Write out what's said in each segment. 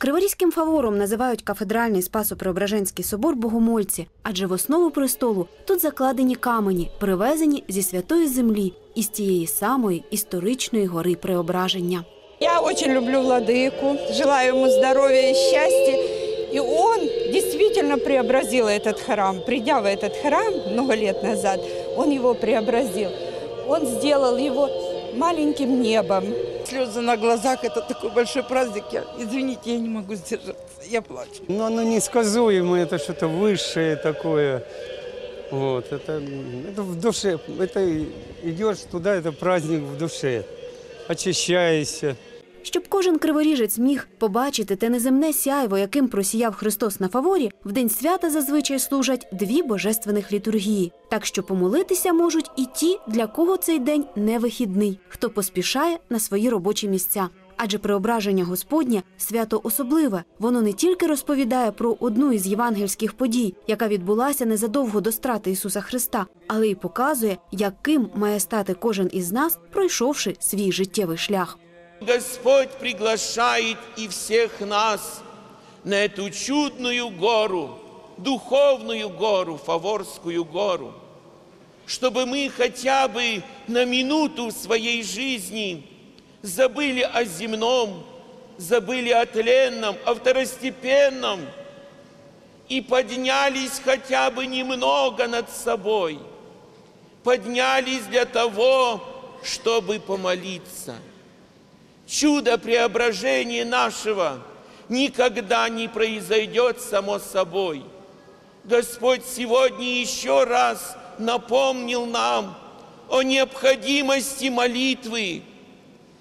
Криворізьким фавором називають кафедральний Спасо-Преображенський собор Богомольці, адже в основу престолу тут закладені камені, привезені зі святої землі із тієї самої історичної гори Преображення. Я очень люблю владыку, желаю ему здоровья и счастья. И он действительно преобразил этот храм. Придя в этот храм много лет назад, он его преобразил. Он сделал его маленьким небом. Слезы на глазах – это такой большой праздник. Я, извините, я не могу сдержаться. Я плачу. Но оно несказуемо, это что-то высшее такое. Вот, это, это в душе, это идешь туда, это праздник в душе. Очищаешься. Щоб кожен криворіжець міг побачити те неземне сяйво, яким просіяв Христос на фаворі, в день свята зазвичай служать дві божественних літургії. Так що помолитися можуть і ті, для кого цей день не вихідний, хто поспішає на свої робочі місця. Адже преображення Господнє свято особливе. Воно не тільки розповідає про одну із євангельських подій, яка відбулася незадовго до страти Ісуса Христа, але й показує, яким має стати кожен із нас, пройшовши свій життєвий шлях. Господь приглашает и всех нас на эту чудную гору, духовную гору, Фаворскую гору, чтобы мы хотя бы на минуту в своей жизни забыли о земном, забыли о тленном, о второстепенном и поднялись хотя бы немного над собой, поднялись для того, чтобы помолиться – чудо преображения нашего никогда не произойдет само собой. Господь сегодня еще раз напомнил нам о необходимости молитвы,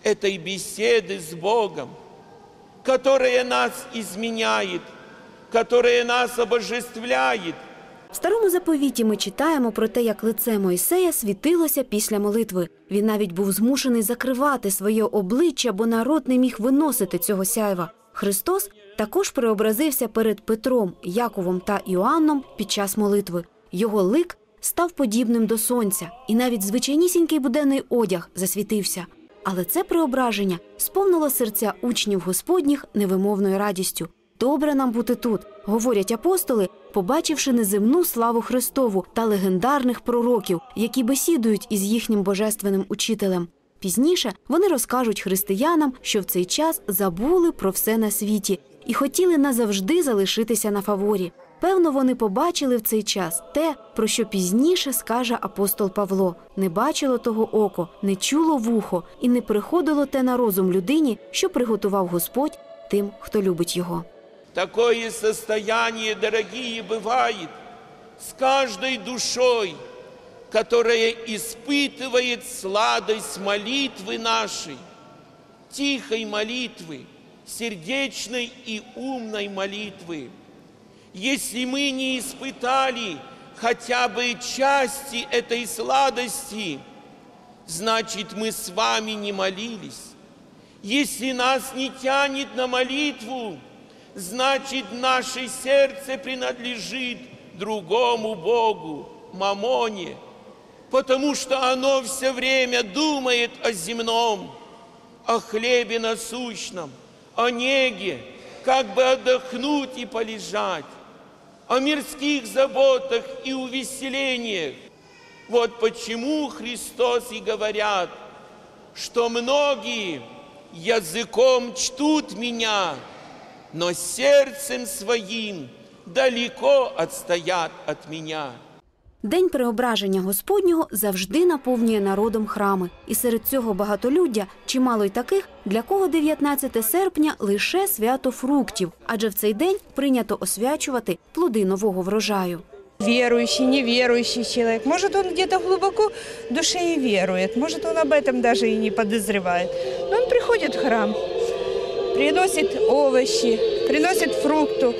этой беседы с Богом, которая нас изменяет, которая нас обожествляет – В старому заповіті ми читаємо про те, як лице Мойсея світилося після молитви. Він навіть був змушений закривати своє обличчя, бо народ не міг виносити цього сяйва. Христос також преобразився перед Петром, Яковом та Іоанном під час молитви. Його лик став подібним до сонця, і навіть звичайнісінький буденний одяг засвітився. Але це преображення сповнило серця учнів Господніх невимовною радістю. Добре нам бути тут, говорять апостоли, побачивши неземну славу Христову та легендарних пророків, які бесідують із їхнім божественним учителем. Пізніше вони розкажуть християнам, що в цей час забули про все на світі і хотіли назавжди залишитися на фаворі. Певно, вони побачили в цей час те, про що пізніше скаже апостол Павло: не бачило того око, не чуло вухо і не приходило те на розум людині, що приготував Господь тим, хто любить його. Такое состояние, дорогие, бывает с каждой душой, которая испытывает сладость молитвы нашей, тихой молитвы, сердечной и умной молитвы. Если мы не испытали хотя бы части этой сладости, значит мы с вами не молились. Если нас не тянет на молитву, значит наше сердце принадлежит другому Богу, Мамоне, потому что оно все время думает о земном, о хлебе насущном, о неге, как бы отдохнуть и полежать, о мирских заботах и увеселениях. Вот почему Христос и говорят, что многие языком чтут Меня – но сердцем своим далеко отстоят от меня. День преображення Господнього завжди наповнює народом храми, і серед цього багатолюддя чимало й таких, для кого 19 серпня лише свято фруктів, адже в цей день прийнято освячувати плоди нового врожаю. Верующий, неверующий человек. Может, он где-то глубоко в душе и верует, может, он об этом даже и не подозревает. Но он приходит в храм, приносит овощи, приносит фрукту.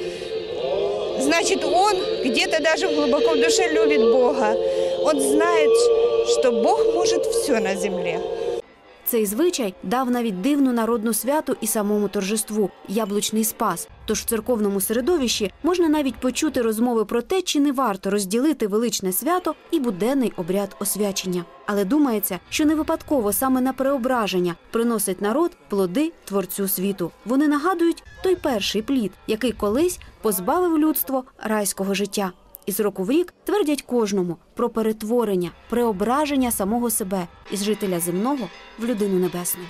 Значит, он где-то даже глубоко в душе любит Бога. Он знает, что Бог может все на земле. Цей звичай дав навіть дивну народну святу і самому торжеству яблучний спас. Тож в церковному середовищі можна навіть почути розмови про те, чи не варто розділити величне свято і буденний обряд освячення. Але думається, що не випадково саме на преображення приносить народ плоди творцю світу. Вони нагадують той перший плід, який колись позбавив людство райського життя. І з року в рік твердять кожному про перетворення, преображення самого себе із жителя земного в людину небесну.